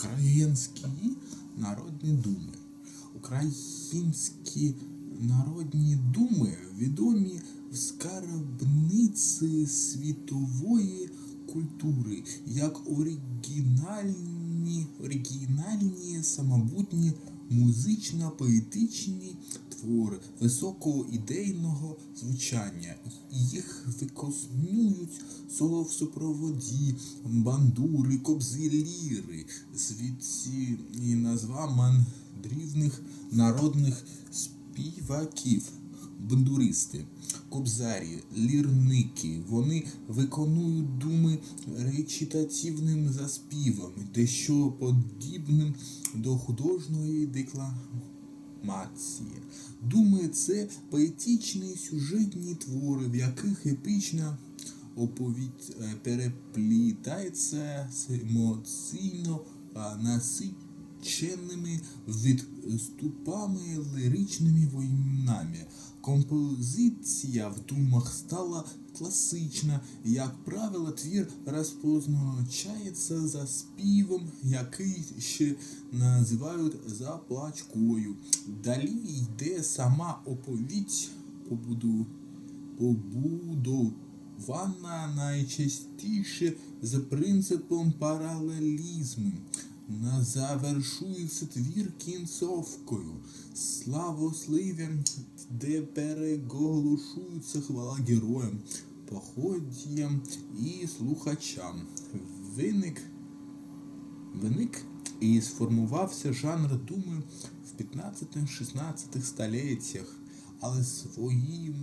Українські народні думи. Українські народні думи відомі в скарбниці світової культури як оригінальні, оригінальні самобутні музично-поетичні твори високого ідейного звучання. Їх виконують соло в супроводі, бандури, кобзи, ліри, звідси і назва мандрівних народних співаків. Бандуристи, кобзарі, лірники, вони виконують думи речитативним заспівом, дещо подібним до художньої декламації. Думи це поетичні сюжетні твори, в яких епічна оповідь е, переплітається з емоційно а, насиченими відступами лиричними війнами. Композиція в думах стала класична, як правило, твір розпозначається за співом, який ще називають заплачкою. Далі йде сама оповідь побуду побудована найчастіше за принципом паралелізму. На завершується твір кінцовкою, славослов'ям, де переголошується хвала героям, походіям і слухачам. Виник виник і сформувався жанр думи в 15-16 століттях, але своїм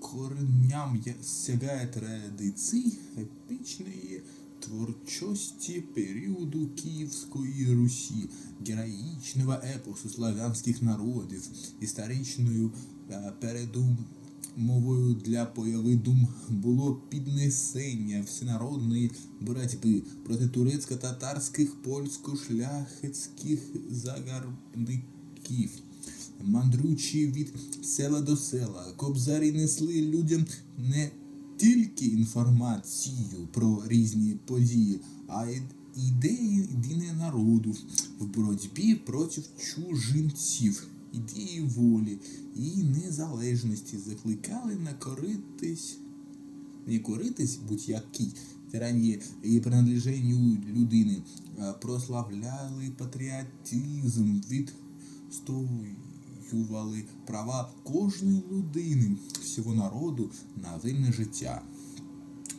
коренням сягає традицій епічної творчості періоду Київської Русі, героїчного епосу славянських народів, історичною е, передумовою для появи дум було піднесення всенародної боротьби проти турецько-татарських польсько-шляхетських загарбників. Мандручи від села до села, кобзарі несли людям не тільки інформацію про різні події, а й ідеї ідеї народу в боротьбі проти чужинців, ідеї волі і незалежності закликали не коритись, не коритись будь-якій тиранії і принадлеженню людини, прославляли патріотизм від відстоювали права кожної людини, всього народу на вільне життя.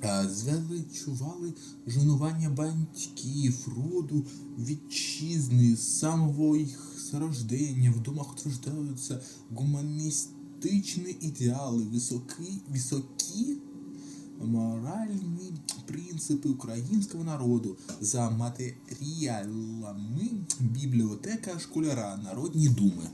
Е, Звеличували жонування батьків, роду, вітчизни, з самого їх зарождення. В домах утверждаються гуманістичні ідеали, високі, високі моральні принципи українського народу за матеріалами бібліотека школяра, народні думи.